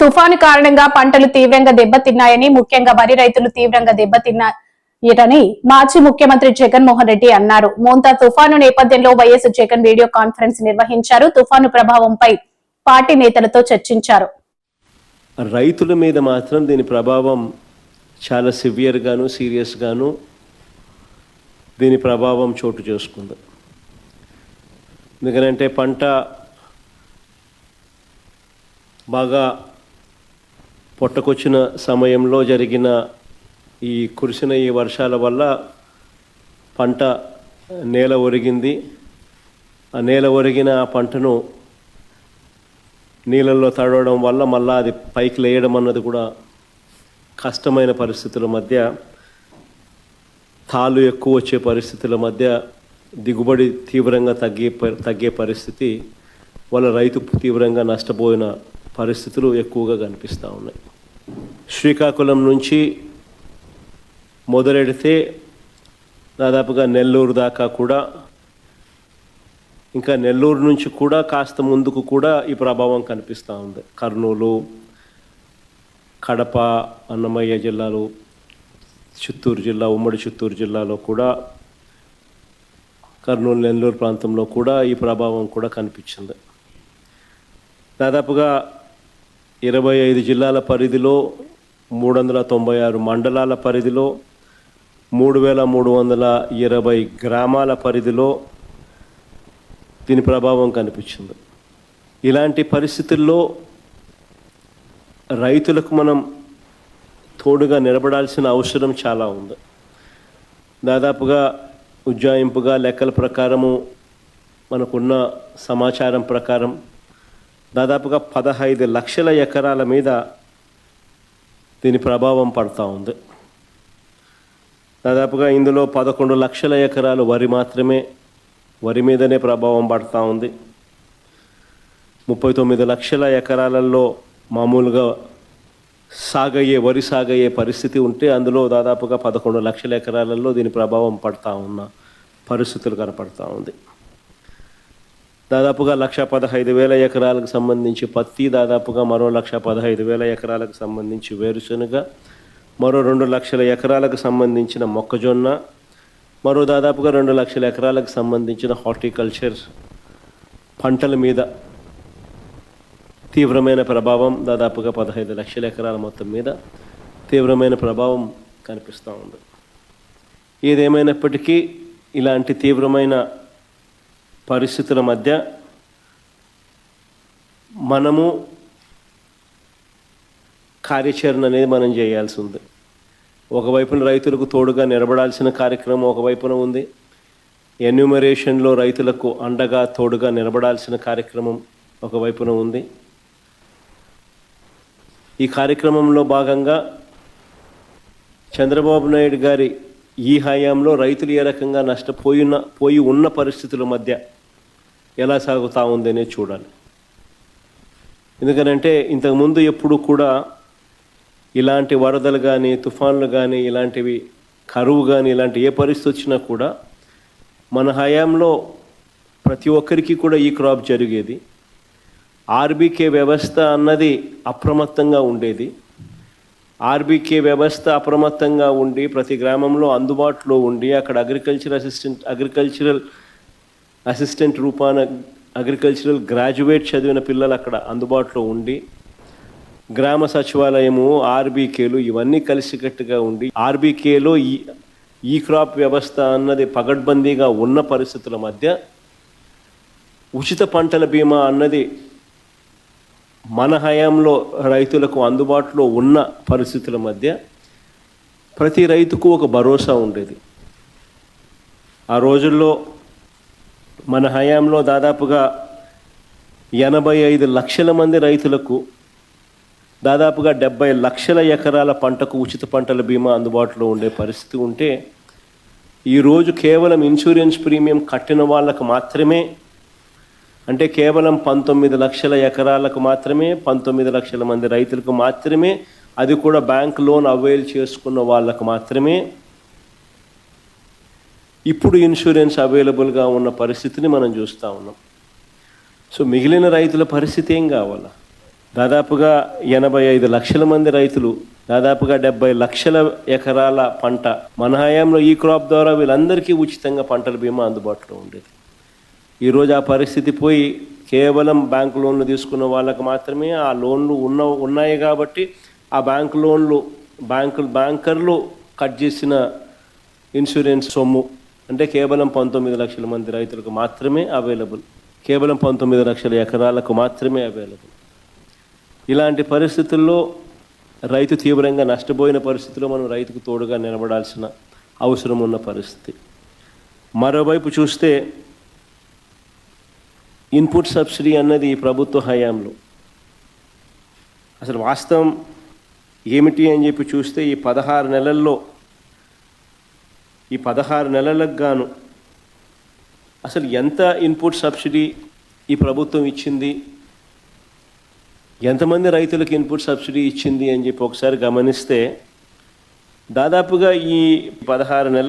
తుఫాను కారణంగా పంటలు తీవ్రంగా దెబ్బతిన్నాయని ముఖ్యంగా వరి రైతులు తీవ్రంగా ఇటని మాజీ ముఖ్యమంత్రి జగన్మోహన్ రెడ్డి అన్నారు. మోంతా తుఫాను నేపథ్యంలో వైఎస్ జగన్ వీడియో కాన్ఫరెన్స్ నిర్వహించారు. తుఫాను ప్రభావంపై పార్టీ నేతలతో చర్చించారు. రైతుల మీద మాత్రం దీని ప్రభావం చాలా సివియర్గాను సీరియస్గాను దీని ప్రభావం చోటు చేసుకుంది. ఎందుకంటే పంట బాగా పొట్టకొచ్చిన సమయంలో జరిగిన ఈ కురిసిన ఈ వర్షాల వల్ల పంట నేల ఒరిగింది. ఆ నేల ఒరిగిన ఆ పంటను నీళ్ళల్లో తడవడం వల్ల మళ్ళా అది పైకి లేయడం అన్నది కూడా కష్టమైన పరిస్థితుల మధ్య తాలు ఎక్కువ వచ్చే పరిస్థితుల మధ్య దిగుబడి తీవ్రంగా తగ్గే తగ్గే పరిస్థితి వాళ్ళ రైతు తీవ్రంగా నష్టపోయిన పరిస్థితులు ఎక్కువగా కనిపిస్తూ ఉన్నాయి. శ్రీకాకుళం నుంచి మొదలెడితే దాదాపుగా నెల్లూరు దాకా కూడా ఇంకా నెల్లూరు నుంచి కూడా కాస్త ముందుకు కూడా ఈ ప్రభావం కనిపిస్తూ ఉంది. కర్నూలు కడప అన్నమయ్య జిల్లాలు చిత్తూరు జిల్లా ఉమ్మడి చిత్తూరు జిల్లాలో కూడా కర్నూలు నెల్లూరు ప్రాంతంలో కూడా ఈ ప్రభావం కూడా కనిపించింది. దాదాపుగా ఇరవై ఐదు జిల్లాల పరిధిలో మూడు వందల తొంభై ఆరు మండలాల పరిధిలో మూడు వేల మూడు వందల ఇరవై గ్రామాల పరిధిలో దీని ప్రభావం కనిపించింది. ఇలాంటి పరిస్థితుల్లో రైతులకు మనం తోడుగా నిలబడాల్సిన అవసరం చాలా ఉంది. దాదాపుగా ఉజ్జాయింపుగా లెక్కల ప్రకారము మనకున్న సమాచారం ప్రకారం దాదాపుగా పదహైదు లక్షల ఎకరాల మీద దీని ప్రభావం పడతా ఉంది. దాదాపుగా ఇందులో పదకొండు లక్షల ఎకరాలు వరి మాత్రమే వరి మీదనే ప్రభావం పడతా ఉంది. ముప్పై తొమ్మిది లక్షల ఎకరాలలో మామూలుగా సాగయ్యే వరి సాగయ్యే పరిస్థితి ఉంటే అందులో దాదాపుగా పదకొండు లక్షల ఎకరాలలో దీని ప్రభావం పడతా ఉన్న పరిస్థితులు కనపడతా ఉంది. దాదాపుగా లక్ష పదహైదు వేల ఎకరాలకు సంబంధించి పత్తి దాదాపుగా మరో లక్ష పదహైదు వేల ఎకరాలకు సంబంధించి వేరుశనగ మరో రెండు లక్షల ఎకరాలకు సంబంధించిన మొక్కజొన్న మరో దాదాపుగా రెండు లక్షల ఎకరాలకు సంబంధించిన హార్టికల్చర్ పంటల మీద తీవ్రమైన ప్రభావం దాదాపుగా పదహైదు లక్షల ఎకరాల మొత్తం మీద తీవ్రమైన ప్రభావం కనిపిస్తూ ఉంది. ఏదేమైనప్పటికీ ఇలాంటి తీవ్రమైన పరిస్థితుల మధ్య మనము కార్యాచరణ అనేది మనం చేయాల్సి ఉంది. ఒకవైపున రైతులకు తోడుగా నిలబడాల్సిన కార్యక్రమం ఒకవైపున ఉంది. ఎన్యూమరేషన్లో రైతులకు అండగా తోడుగా నిలబడాల్సిన కార్యక్రమం ఒకవైపున ఉంది. ఈ కార్యక్రమంలో భాగంగా చంద్రబాబు నాయుడు గారి ఈ హయాంలో రైతులు ఏ రకంగా నష్టపోయిన పోయి ఉన్న పరిస్థితుల మధ్య ఎలా సాగుతూ ఉందనే చూడాలి. ఎందుకనంటే ఇంతకుముందు ఎప్పుడు కూడా ఇలాంటి వరదలు కానీ తుఫాన్లు కానీ ఇలాంటివి కరువు కానీ ఇలాంటి ఏ పరిస్థితి వచ్చినా కూడా మన హయాంలో ప్రతి ఒక్కరికి కూడా ఈ క్రాప్ జరిగేది. ఆర్బీకే వ్యవస్థ అన్నది అప్రమత్తంగా ఉండేది. ఆర్బీకే వ్యవస్థ అప్రమత్తంగా ఉండి ప్రతి గ్రామంలో అందుబాటులో ఉండి అక్కడ అగ్రికల్చర్ అసిస్టెంట్ అగ్రికల్చరల్ అసిస్టెంట్ రూపాన అగ్రికల్చరల్ గ్రాడ్యుయేట్ చదివిన పిల్లలు అక్కడ అందుబాటులో ఉండి గ్రామ సచివాలయము ఆర్బీకేలు ఇవన్నీ కలిసికట్టుగా ఉండి ఆర్బీకేలో ఈ ఈ క్రాప్ వ్యవస్థ అన్నది పగడ్బందీగా ఉన్న పరిస్థితుల మధ్య ఉచిత పంటల బీమా అన్నది మన హయాంలో రైతులకు అందుబాటులో ఉన్న పరిస్థితుల మధ్య ప్రతి రైతుకు ఒక భరోసా ఉండేది. ఆ రోజుల్లో మన హయాంలో దాదాపుగా ఎనభై ఐదు లక్షల మంది రైతులకు దాదాపుగా డెబ్బై లక్షల ఎకరాల పంటకు ఉచిత పంటల బీమా అందుబాటులో ఉండే పరిస్థితి ఉంటే ఈరోజు కేవలం ఇన్సూరెన్స్ ప్రీమియం కట్టిన వాళ్ళకు మాత్రమే అంటే కేవలం పంతొమ్మిది లక్షల ఎకరాలకు మాత్రమే పంతొమ్మిది లక్షల మంది రైతులకు మాత్రమే అది కూడా బ్యాంక్ లోన్ అవైల్ చేసుకున్న వాళ్ళకు మాత్రమే. ఇప్పుడు ఇన్సూరెన్స్ అవైలబుల్గా ఉన్న పరిస్థితిని మనం చూస్తూ ఉన్నాం. సో మిగిలిన రైతుల పరిస్థితి ఏం కావాలా? దాదాపుగా ఎనభై ఐదు లక్షల మంది రైతులు దాదాపుగా డెబ్బై లక్షల ఎకరాల పంట. మన హయాంలో ఈ క్రాప్ ద్వారా వీళ్ళందరికీ ఉచితంగా పంటల బీమా అందుబాటులో ఉండేది. ఈరోజు ఆ పరిస్థితి పోయి కేవలం బ్యాంక్ లోన్లు తీసుకున్న వాళ్ళకి మాత్రమే ఆ లోన్లు ఉన్న ఉన్నాయి కాబట్టి ఆ బ్యాంక్ లోన్లు బ్యాంకులు బ్యాంకర్లు కట్ చేసిన ఇన్సూరెన్స్ సొమ్ము అంటే కేవలం పంతొమ్మిది లక్షల మంది రైతులకు మాత్రమే అవైలబుల్. కేవలం పంతొమ్మిది లక్షల ఎకరాలకు మాత్రమే అవైలబుల్. ఇలాంటి పరిస్థితుల్లో రైతు తీవ్రంగా నష్టపోయిన పరిస్థితిలో మనం రైతుకు తోడుగా నిలబడాల్సిన అవసరం ఉన్న పరిస్థితి. మరోవైపు చూస్తే ఇన్పుట్ సబ్సిడీ అన్నది ఈ ప్రభుత్వ హయాంలో. అసలు వాస్తవం ఏమిటి అని చెప్పి చూస్తే ఈ పదహారు నెలల్లో ఈ పదహారు నెలలకు గాను అసలు ఎంత ఇన్పుట్ సబ్సిడీ ఈ ప్రభుత్వం ఇచ్చింది? ఎంతమంది రైతులకు ఇన్పుట్ సబ్సిడీ ఇచ్చింది అని చెప్పి ఒకసారి గమనిస్తే దాదాపుగా ఈ పదహారు నెలల